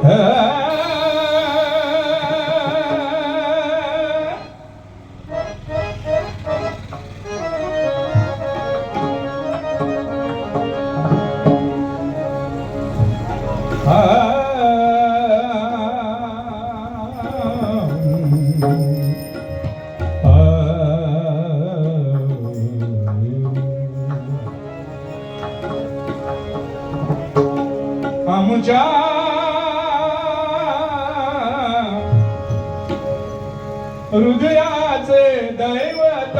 Yeah. हृदयाचे दैवत.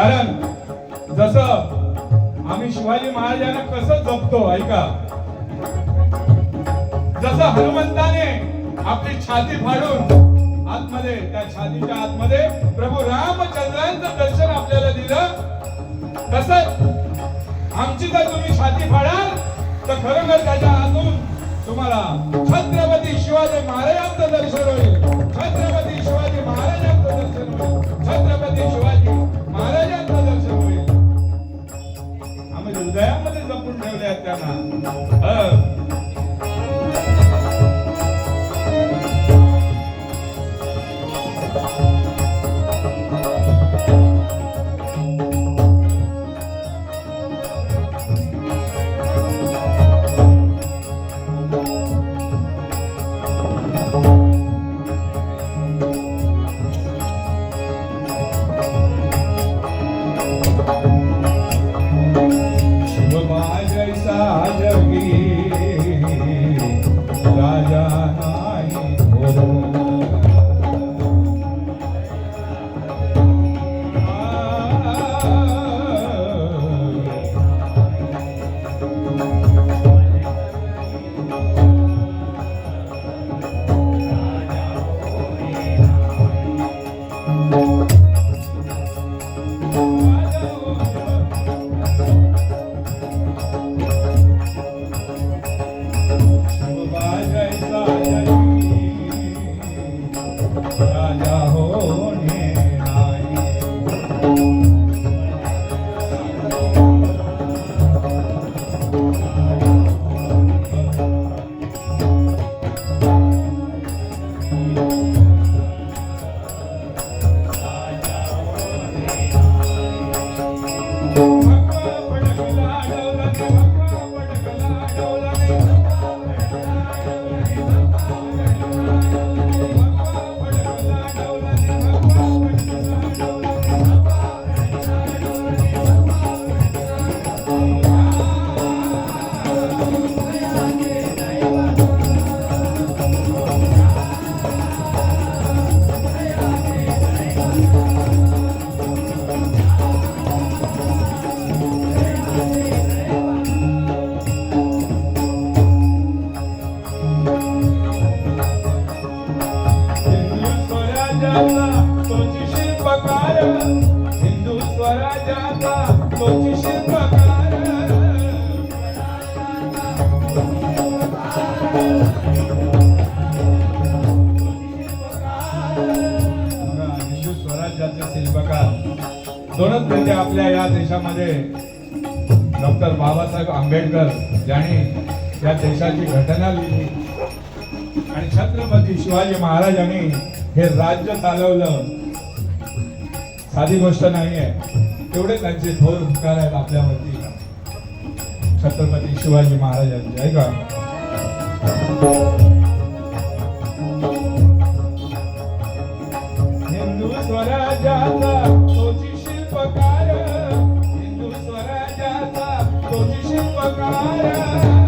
कारण जसं आम्ही शिवाजी महाराजांना कसं जपतो ऐका. जसं हनुमंताने आपली छाती फाडून आतमध्ये त्या छातीच्या आतमध्ये प्रभू रामचंद्रांचं दर्शन आपल्याला दिलं तसंच आमची जर तुम्ही छाती फाडाल तर खरोखर त्याच्या आतून तुम्हाला छत्रपती शिवाजी महाराजांचं दर्शन होईल. छत्रपती शिवाजी महाराजांचं दर्शन होईल. छत्रपती शिवाजी महाराजांना दर्शन होईल आम्ही हृदयामध्ये जपून ठेवले आहेत त्यांना. जाना स्वराज्याचे शिल्पकार. दोनच आपल्या या देशामध्ये. डॉक्टर बाबासाहेब आंबेडकर यांनी या देशाची घटना लिहिली. आणि छत्रपती शिवाजी महाराजांनी हे राज्य चालवलं. साधी गोष्ट नाहीये. तेवढे त्यांचे थोर उपकार आहेत आपल्यावरती. छत्रपती शिवाजी महाराजांचे आहे का हिंदू स्वराज्याचा तोची शिल्पकार हिंदू स्वराज्याचा तोची शिल्पकार.